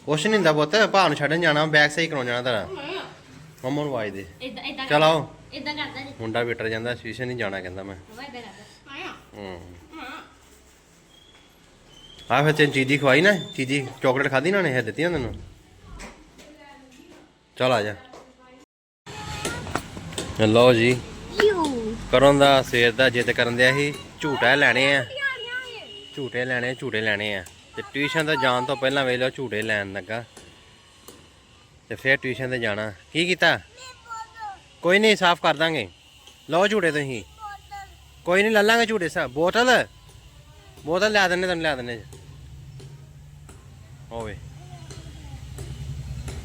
ਕੁਛ ਨਹੀਂ ਹੁੰਦਾ ਪੁੱਤ ਭਾਣ ਛੱਡਣ ਜਾਣਾ ਬੈਗ ਸਹੀ ਕਰਾਉਣ ਜਾਣਾ ਤੇਰਾ। ਮੰਮਾ ਨੂੰ ਆਵਾਜ਼ ਦੇ। ਇਦਾਂ ਇਦਾਂ ਚਲ ਆਓ ਇਦਾਂ ਕਰਦਾ ਜੀ। ਮੁੰਡਾ ਵਿਟਰ ਜਾਂਦਾ ਸਟੇਸ਼ਨ ਨਹੀਂ ਜਾਣਾ ਕਹਿੰਦਾ ਮੈਂ। ਮੈਂ ਇਦਾਂ ਕਰਦਾ। ਆਇਆ ਹੂੰ। ਆ ਫਿਰ ਤੈਨੂੰ ਚੀਜ਼ੀ ਖਵਾਈ ਨਾ ਚੀਜ਼ੀ ਚਾਕਲੇਟ ਖਾਧੀ ਨਾ ਨੇ ਇਹ ਦਿੱਤੀਆਂ ਤੈਨੂੰ। ਚਲ ਆ ਜਾ। ਲਓ ਜੀ। ਕਰਨ ਦਾ ਸਵੇਰ ਦਾ ਜਿੱਦ ਕਰਨ ਦਿਆ ਸੀ ਝੂਟੇ ਲੈਣੇ ਆ। ਝੂਟੇ ਲੈਣੇ ਝੂਟੇ ਲੈਣੇ ਆ। ਤੇ ਟਿਊਸ਼ਨ ਤੇ ਜਾਣ ਤੋਂ ਪਹਿਲਾਂ ਵੇਖ ਲਓ ਝੂਟੇ ਲੈਣ ਲੱਗਾ। ਤੇ ਫਿਰ ਟਿਊਸ਼ਨ ਤੇ ਜਾਣਾ। ਕੀ ਕੀਤਾ? ਕੋਈ ਨਹੀਂ ਸਾਫ਼ ਕਰ ਦਾਂਗੇ। ਲਓ ਝੂਟੇ ਤੁਸੀਂ। ਕੋਈ ਨਹੀਂ ਲੈ ਲਾਂਗੇ ਝੂਟੇ ਸਾ ਬੋਤਲ। ਬੋਤਲ ਲਿਆ ਦਿੰਨੇ ਤੁਹਾਨੂੰ ਲਿਆ ਦਿੰਨੇ। ਹੋਵੇ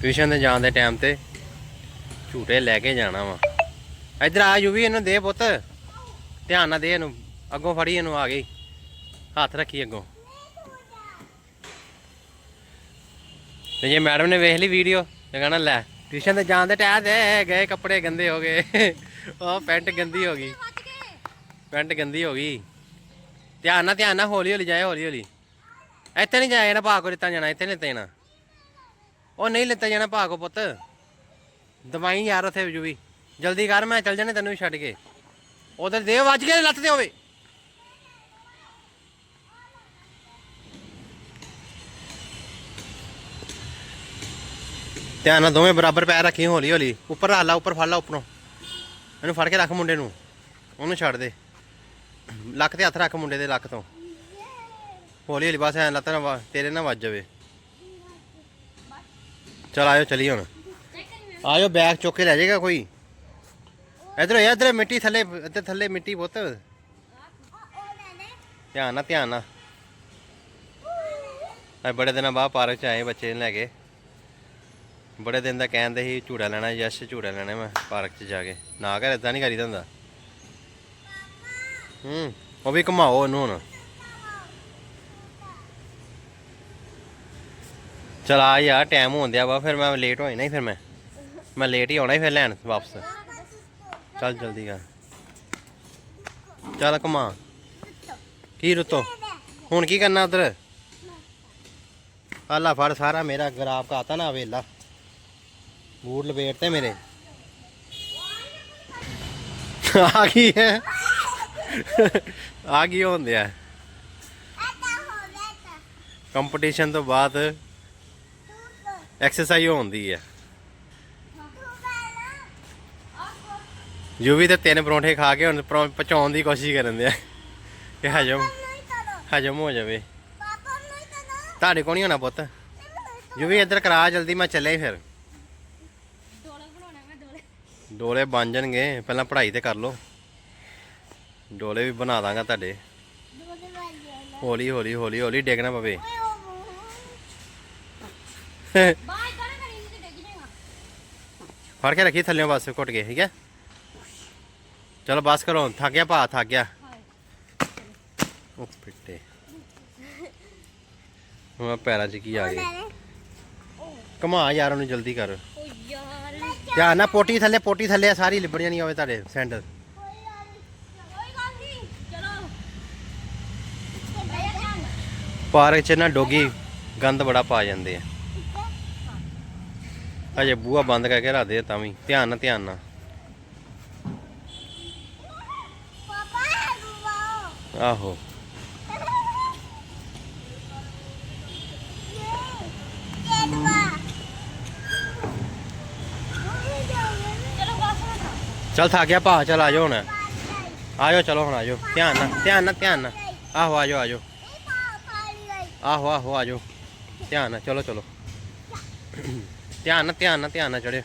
ਟਿਊਸ਼ਨ ਤੇ ਜਾਣ ਦੇ ਟਾਈਮ ਤੇ ਝੂਟੇ ਲੈ ਕੇ ਜਾਣਾ ਵਾ। ਇੱਧਰ ਆ ਜੂ ਵੀ, ਇਹਨੂੰ ਦੇ ਪੁੱਤ। ਧਿਆਨ ਨਾਲ ਦੇ ਇਹਨੂੰ। ਅੱਗੋਂ ਫੜੀ ਇਹਨੂੰ ਆ ਗਈ। ਹੱਥ ਰੱਖੀ ਅੱਗੋਂ। ਤੇ ਜੇ ਮੈਡਮ ਨੇ ਵੇਖ ਲਈ ਵੀਡੀਓ ਤੇ ਕਹਣਾ, ਲੈ, ਟਿਊਸ਼ਨ ਤੇ ਜਾਣ ਦੇ ਟਾਇਰ ਦੇ ਗਏ, ਕੱਪੜੇ ਗੰਦੇ ਹੋ ਗਏ। ਉਹ ਪੈਂਟ ਗੰਦੀ ਹੋ ਗਈ। ਪੈਂਟ ਗੰਦੀ ਹੋ ਗਈ। ਧਿਆਨ ਨਾਲ ਧਿਆਨ ਨਾਲ ਹੌਲੀ ਹੌਲੀ ਜਾਏ ਹੌਲੀ ਹੌਲੀ ਇੱਥੇ ਨਹੀਂ ਜਾਏ ਨਾ ਭਾਗੋ ਲਿੱਤਾ ਜਾਣਾ, ਇੱਥੇ ਨਹੀਂ ਲਿੱਤਾ ਜਾਣਾ। ਉਹ ਨਹੀਂ ਲਿੱਤਾ ਜਾਣਾ ਭਾਗੋ ਪੁੱਤ। ਦਵਾਈ ਯਾਰ ਉੱਥੇ ਜੂ ਵੀ ਜਲਦੀ ਕਰ, ਮੈਂ ਚੱਲ ਜਾਣਾ ਤੈਨੂੰ ਵੀ ਛੱਡ ਕੇ। ਉਧਰ ਦੇ ਵੱਜ ਕੇ ਲੱਤ ਤੇ ਹੋਵੇ। ਧਿਆਨ ਨਾਲ ਦੋਵੇਂ ਬਰਾਬਰ ਪੈਰ ਰੱਖੀ, ਹੌਲੀ ਹੌਲੀ। ਉੱਪਰ ਰੱਖ ਲਾ ਉੱਪਰ ਫੜ ਲਾ, ਉੱਪਰੋਂ। ਇਹਨੂੰ ਫੜ ਕੇ ਰੱਖ ਮੁੰਡੇ ਨੂੰ। ਉਹਨੂੰ ਛੱਡ ਦੇ। ਲੱਕ ਤੇ ਹੱਥ ਰੱਖ ਮੁੰਡੇ ਦੇ ਲੱਕ ਤੋਂ। ਹੌਲੀ ਹੌਲੀ ਬਸ ਐ ਲੱਤ ਨਾ ਤੇਰੇ ਨਾ ਵੱਜ ਜਾਵੇ। ਚਲ ਆਇਓ ਚਲੀ ਹੁਣ। ਆਇਓ ਬੈਗ ਚੁੱਕ ਕੇ ਲੈ ਜਾਏਗਾ ਕੋਈ। ਇਧਰ ਇਧਰ ਮਿੱਟੀ ਥੱਲੇ, ਇੱਧਰ ਥੱਲੇ ਮਿੱਟੀ ਪੁੱਤ। ਧਿਆਨ ਨਾਲ ਧਿਆਨ ਨਾਲ। ਅੱਜ ਬੜੇ ਦਿਨਾਂ ਬਾਅਦ ਪਾਰਕ ਚ ਆਏ ਬੱਚੇ ਨੂੰ ਲੈ ਕੇ। ਬੜੇ ਦਿਨ ਦਾ ਕਹਿੰਦੇ ਸੀ, ਝੂੜਾ ਲੈਣਾ, ਯਸ਼ ਝੂੜਾ ਲੈਣਾ ਮੈਂ ਪਾਰਕ ਚ ਜਾ ਕੇ। ਨਾ ਕਰ ਇਦਾਂ ਨਹੀਂ ਕਰੀਦਾ ਹੁੰਦਾ। ਹੂੰ, ਉਹ ਵੀ ਘੁਮਾਓ ਉਹਨੂੰ ਹੁਣ। ਚਲ ਆ ਯਾਰ ਟਾਈਮ ਹੋਣ ਦਿਆ ਵਾ ਫਿਰ ਮੈਂ ਲੇਟ ਹੋ ਜਾਣਾ ਹੀ ਫਿਰ ਮੈਂ। ਮੈਂ ਲੇਟ ਹੀ ਆਉਣਾ ਹੀ ਫਿਰ ਲੈਣ ਵਾਪਸ। ਚੱਲ ਜਲਦੀ ਕਰ। ਚੱਲ ਘੁਮਾ। ਕੀ ਰੁੱਤੋ? ਹੁਣ ਕੀ ਕਰਨਾ ਉਧਰ? ਆਲਾ ਫੜ ਸਾਰਾ ਮੇਰਾ ਗਰਾਬ ਕਾਤਾ ਨਾ ਵੇਲਾ। ਬੂਟ ਲਪੇਟ ਤੇ ਮੇਰੇ। ਆ ਗਈ ਹੈ? ਆ ਗਈ ਹੁੰਦੇ ਆ ਕੰਪੀਟੀਸ਼ਨ ਤੋਂ ਬਾਅਦ ਐਕਸਰਸਾਈਜ਼ ਹੁੰਦੀ ਹੈ ਯੂਵੀ ਤੇ ਤਿੰਨ ਪਰੌਂਠੇ ਖਾ ਕੇ ਹੁਣ ਪਹੁੰਚਾਉਣ ਦੀ ਕੋਸ਼ਿਸ਼ ਕਰਨ ਦੇ ਆ ਕਿ ਹਜਮ ਹਜਮ ਹੋ ਜਾਵੇ। ਤੁਹਾਡੇ ਕੋਲ ਨਹੀਂ ਹੋਣਾ ਪੁੱਤ? ਯੂਵੀ ਇੱਧਰ ਕਰਾ ਜਲਦੀ ਮੈਂ ਚੱਲਿਆ ਹੀ ਫਿਰ। ਡੋਲੇ ਬਣਾਉਣਾ ਮੈਂ ਡੋਲੇ। ਡੋਲੇ ਬਣ ਜਾਣਗੇ ਪਹਿਲਾਂ ਪੜ੍ਹਾਈ ਤੇ ਕਰ ਲਓ। ਡੋਲੇ ਵੀ ਬਣਾ ਦਾਂਗਾ ਤੁਹਾਡੇ। ਹੌਲੀ ਹੌਲੀ ਹੌਲੀ ਹੌਲੀ ਡੇਗਣਾ ਪਵੇ। ਬਾਈ ਕਰੇ ਕਰੀ ਤੇ ਡਿੱਗ ਜਾਏਗਾ ਫੜ ਕੇ ਰੱਖੀ ਥੱਲੇ ਬਸ ਘੁੱਟ ਕੇ ਠੀਕ ਹੈ? ਚਲੋ ਬਸ ਕਰੋ ਥੱਕ ਗਿਆ ਭਾ ਥੱਕ ਗਿਆ। ਉਹ ਪਿੱਟੇ ਹੁਣ ਪੈਰਾਂ 'ਚ ਕੀ ਆ ਗਏ? ਕਮਾ ਯਾਰ ਉਹਨੂੰ ਜਲਦੀ ਕਰ। ਓ ਯਾਰ ਧਿਆਨ ਨਾਲ ਪੋਟੀ ਥੱਲੇ ਪੋਟੀ ਥੱਲੇ ਆ, ਸਾਰੀ ਲਿਬੜ ਜਾਣੀ ਹੋਵੇ ਤੁਹਾਡੇ ਸੈਂਡਲ ਕੋਈ ਗੱਲ ਨਹੀਂ ਚਲੋ ਭਈਆ ਧਿਆਨ ਪਾਰਕ 'ਚ ਨਾ ਡੋਗੀ ਗੰਦ ਬੜਾ ਪਾ ਜਾਂਦੇ ਆ। ਅਜੇ ਬੂਹਾ ਬੰਦ ਕਰਕੇ ਰੱਖਦੇ ਆ ਤਾਂ ਵੀ। ਧਿਆਨ ਨਾਲ ਧਿਆਨ ਨਾਲ। ਆਹੋ। ਚਲੋ ਥੱਕ ਗਿਆ ਭਾ ਚੱਲ ਆਜੋ ਹੁਣ। ਆਜੋ ਚਲੋ ਹੁਣ ਆਜੋ। ਧਿਆਨ ਨਾਲ ਧਿਆਨ ਨਾਲ ਧਿਆਨ ਨਾਲ। ਆਹੋ ਆਜੋ ਆਜੋ। ਆਹੋ ਆਹੋ ਆਜੋ। ਧਿਆਨ ਨਾਲ ਚਲੋ ਚਲੋ। ਧਿਆਨ ਨਾਲ ਧਿਆਨ ਨਾਲ ਧਿਆਨ ਨਾਲ ਚੜਿਓ।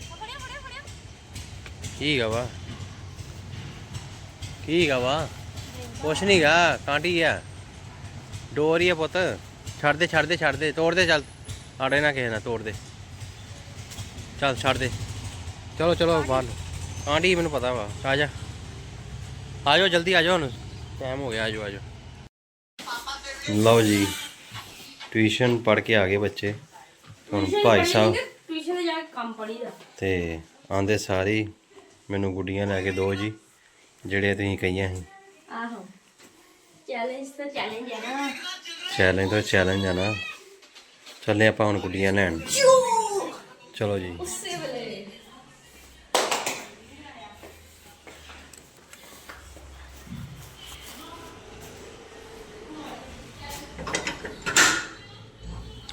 ਫੜਿਓ ਫੜਿਓ ਫੜਿਓ। ਠੀਕ ਆ ਵਾ? ਠੀਕ ਆ ਵਾ? ਕੁਛ ਨਹੀਂ ਗਾ ਕਾਂਟੀ ਆ। ਡੋਰ ਹੀ ਆ ਪੁੱਤ। ਛੱਡ ਦੇ ਛੱਡ ਦੇ ਛੱਡ ਦੇ। ਤੋੜ ਦੇ ਚੱਲ। ਆੜੇ ਨਾ ਕਿਸੇ ਨਾਲ ਤੋੜ ਦੇ। ਚੱਲ ਛੱਡ ਦੇ। ਚਲੋ ਚਲੋ ਬਾਹਰ। ਕਾਂਟੀ ਮੈਨੂੰ ਪਤਾ ਵਾ। ਆ ਜਾ। ਆ ਜਾਓ ਜਲਦੀ ਆ ਜਾਓ ਹੁਣ। ਟਾਈਮ ਹੋ ਗਿਆ ਆ ਜਾਓ ਆ ਜਾਓ ਲਓ ਜੀ ਟਿਊਸ਼ਨ ਪੜ੍ਹ ਕੇ ਆ ਗਏ ਬੱਚੇ। ਹੁਣ ਭਾਈ ਸਾਹਿਬ ਟਿਊਸ਼ਨ ਜਾ ਕੇ ਕੰਮ ਪੜੀਦਾ ਤੇ ਆਂਦੇ ਸਾਰੇ ਮੈਨੂੰ ਗੁੱਡੀਆਂ ਲੈ ਕੇ ਦਿਓ ਜੀ ਜਿਹੜੇ ਤੁਸੀਂ ਕਹੀਆਂ ਸੀ। ਆਹੋ। ਚੈਲੰਜ ਤਾਂ ਚੈਲੰਜ ਹੈ ਨਾ। ਚੈਲੰਜ ਤੋਂ ਚੈਲੰਜ ਆ ਨਾ। ਚੱਲੇ ਆਪਾਂ ਹੁਣ ਗੁੱਡੀਆਂ ਲੈਣ। ਚਲੋ ਜੀ। ਉਸੇ ਵੇਲੇ।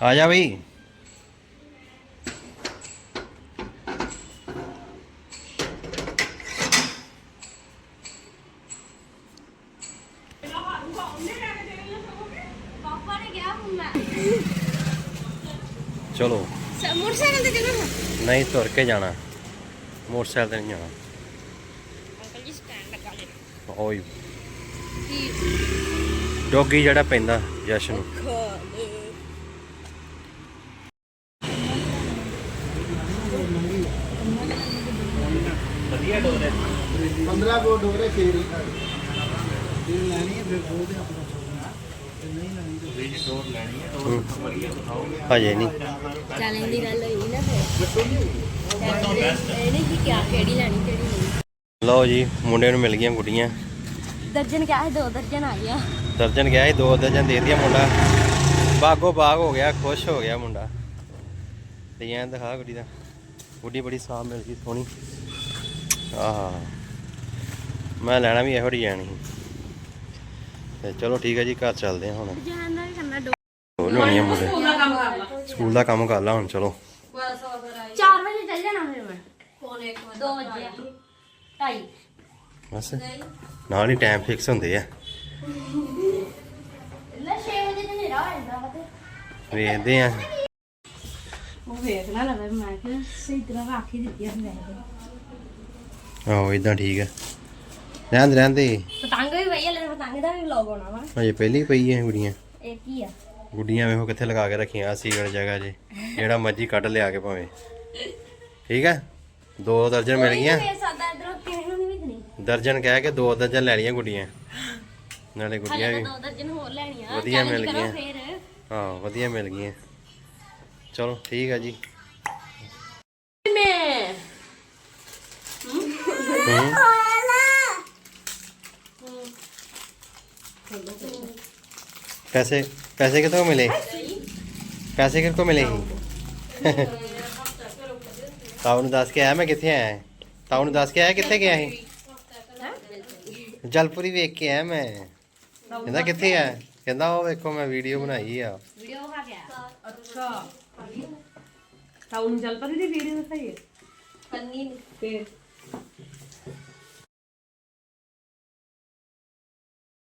ਆ ਜਾ ਬਈ ਪਾਪਾ ਨੇ ਕਿਹਾ ਹੁਣ ਮੈਂ ਚਲੋ। ਮੋਟਰਸਾਈਕਲ ਤੇ ਚੱਲਣਾ ਨਹੀਂ ਤੁਰ ਕੇ ਜਾਣਾ। ਮੋਟਰਸਾਈਕਲ ਤੇ ਨਹੀਂ ਜਾਣਾ। ਅੰਕਲ ਜੀ ਸਟੈਂਡ ਲਗਾ ਲੈ ਓਏ। ਡੋਗੀ ਜਿਹੜਾ ਪੈਂਦਾ ਜਸ਼ ਨੂੰ। ਵਧੀਆ ਡੋਰੇ 15 ਕੋ ਡੋਰੇ ਫੇਰ ਲੈਣੀ ਹੈ ਫਿਰ ਬੋਲਦੇ ਆਪਾਂ ਲਓ ਜੀ ਮੁੰਡੇ ਨੂੰ ਮਿਲ ਗਈਆਂ ਗੁੱਡੀਆਂ। ਦਰਜਨ ਕਿਹਾ ਦੋ ਦਰਜਨ ਆ ਦਰਜਨ ਕਿਹਾ ਹੈ ਦੋ ਦਰਜਨ ਦੇ ਦਿਆ ਮੁੰਡਾ। ਬਾਗੋ ਬਾਗ ਹੋ ਗਿਆ ਖੁਸ਼ ਹੋ ਗਿਆ ਮੁੰਡਾ। ਡਿਜ਼ਾਈਨ ਦਿਖਾ ਗੁੱਡੀ ਦਾ। ਗੁੱਡੀ ਬੜੀ ਸਾਫ਼ ਮਿਲ ਗਈ ਸੋਹਣੀ। ਆਹਾ। ਮੈਂ ਲੈਣਾ ਵੀ ਇਹੋ ਡਿਜ਼ਾਈਨ ਹੀ ਤੇ ਚਲੋ ਠੀਕ ਹੈ ਜੀ ਘਰ ਚੱਲਦੇ ਹਾਂ ਹੁਣ। ਜਾਨ ਦਾ ਵੀ ਕਰਨਾ ਦੋ ਹੋ ਲਿਆਉਣੀ ਆ ਮੁੰਡੇ ਦਾ ਕੰਮ ਕਰ ਲਾ। ਸਕੂਲ ਦਾ ਕੰਮ ਕਰ ਲਾ ਹੁਣ ਚਲੋ। 4 ਵਜੇ ਚੱਲ ਜਾਣਾ ਫਿਰ ਮੈਂ। ਪੌਣੇ 2 ਵਜੇ। 2:30 ਬਸ। ਨਾਲ ਹੀ ਟਾਈਮ ਫਿਕਸ ਹੁੰਦੇ ਆ। ਲੈ 6 ਵਜੇ ਤੇ ਹਨੇਰਾ ਹੋ ਜਾਂਦਾ ਵਾ ਤੇ। ਵੇਖਦੇ ਆ। ਉਹ ਵੇਖਣਾ ਲਵੇ ਮੈਂ ਕਿ ਸਹੀ ਤਰ੍ਹਾਂ ਰੱਖ ਹੀ ਦਿੱਤੀ ਆ ਮੈਂ ਆਹੋ ਇਦਾਂ ਠੀਕ ਹੈ ਰਹਿੰਦੇ ਰਹਿੰਦੇ। ਪਤੰਗ ਵੀ ਪਈ ਲੈ ਪਤੰਗ ਦਾ ਵੀ ਵਲੌਗ ਆਉਣਾ ਵਾ ਅਜੇ ਪਹਿਲੀ ਪਈ ਹੈ ਗੁੱਡੀਆਂ। ਇਹ ਕੀ ਆ? ਗੁੱਡੀਆਂ ਵੇਖੋ ਕਿੱਥੇ ਲਗਾ ਕੇ ਰੱਖੀਆਂ ਸੀਗੜ ਜਗ੍ਹਾ 'ਚ ਜਿਹੜਾ ਮਰਜ਼ੀ ਕੱਢ ਲਿਆ ਕੇ ਭਾਵੇਂ। ਠੀਕ ਹੈ ਦੋ ਦਰਜਨ ਮਿਲ ਗਈਆਂ। ਇਹ ਸਾਦਾ ਇਧਰੋਂ ਕਿਸੇ ਨੂੰ ਨਹੀਂ ਵਿਕਣੀ। ਦਰਜਨ ਕਹਿ ਕੇ ਦੋ ਦਰਜਨ ਲੈ ਲਈਆਂ ਗੁੱਡੀਆਂ। ਨਾਲੇ ਗੁੱਡੀਆਂ ਵੀ ਤਾਂ ਦੋ ਦਰਜਨ ਹੋਰ ਲੈਣੀਆਂ। ਵਧੀਆ ਮਿਲ ਗਈਆਂ। ਹਾਂ ਵਧੀਆ ਮਿਲ ਗਈਆਂ। ਚਲੋ ਠੀਕ ਹੈ ਜੀ। ਮੈਂ ਹੂੰ? ਪੈਸੇ ਪੈਸੇ ਕਿੱਥੋਂ ਮਿਲੇ? ਪੈਸੇ ਕਿੱਥੋਂ ਮਿਲੇ? ਸੀ ਤਾऊ ਨੂੰ ਦੱਸ ਕੇ ਆਇਆ ਮੈਂ ਕਿੱਥੇ ਆਇਆ ਤਾऊ ਨੂੰ ਦੱਸ ਕੇ ਆਇਆ ਕਿੱਥੇ ਗਿਆ ਸੀ ਜਲਪੁਰੀ। ਵੇਖ ਕੇ ਆਇਆ ਮੈਂ। ਕਹਿੰਦਾ ਕਿੱਥੇ ਆ? ਕਹਿੰਦਾ ਉਹ ਵੇਖੋ ਮੈਂ ਵੀਡੀਓ ਬਣਾਈ ਆ। ਵੀਡੀਓ ਖਾ ਗਿਆ। ਅੱਛਾ। ਤਾਉ ਨੂੰ ਜਲਪਰੀ ਦੀ ਵੀਡੀਓ ਦਿਖਾਈਏ? ਕੰਨੀ ਨੂੰ। ਫੇਰ?